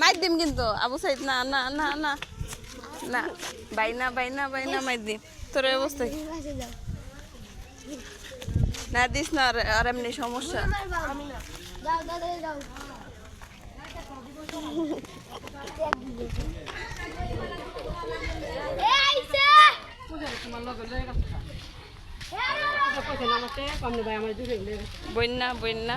মাইর দিম কিন্তু। আবু সাইদ না না না না। না বাইনা বাইনা বাইনা মাইর দিম। তোর এই অবস্থা কি? না দিস না আর এমনি সমস্যা। এই বন্যা বন্যা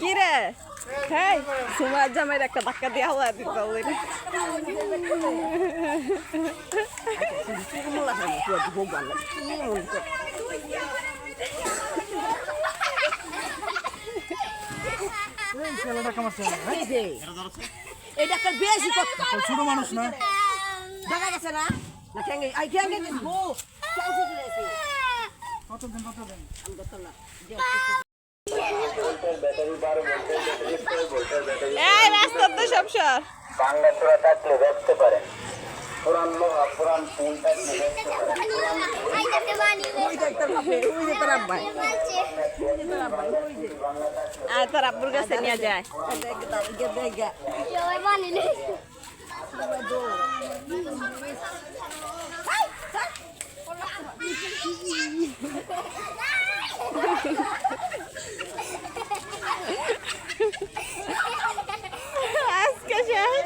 কি রে হ্যাঁ সুমার জামাইয়ের একটা ধাক্কা দিয়ে হওয়া দিতে হবে ছেলেটা এটা একটা বেশি কথা। ছোট মানুষ না। দেখা গেছে না? না ঠ্যাঙ্গে আই ঠ্যাঙ্গে গো কত দিন কত দিন? আমি দেখতাম না। এই রাস্তা তো সব সর। বাংলা চূড়া থাকলে দেখতে পারেন। পুরান লোহা পুরান ফুল থাকলে দেখতে পারেন। তোর আব্বুর কাছে নিয়ে যায় দেখ দাও গে দেখ গা আজকে শেষ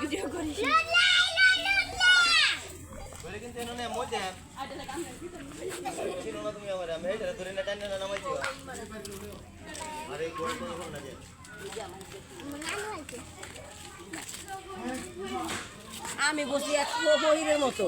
ভিডিও করিস ধরে কিন্তু এনে মধ্যে ছিল না তুমি আমার আমি এটা ধরে না টান্না না নামাই দিও আরে গোল তো করো না যে আমি বসি এক বহিরের মতো।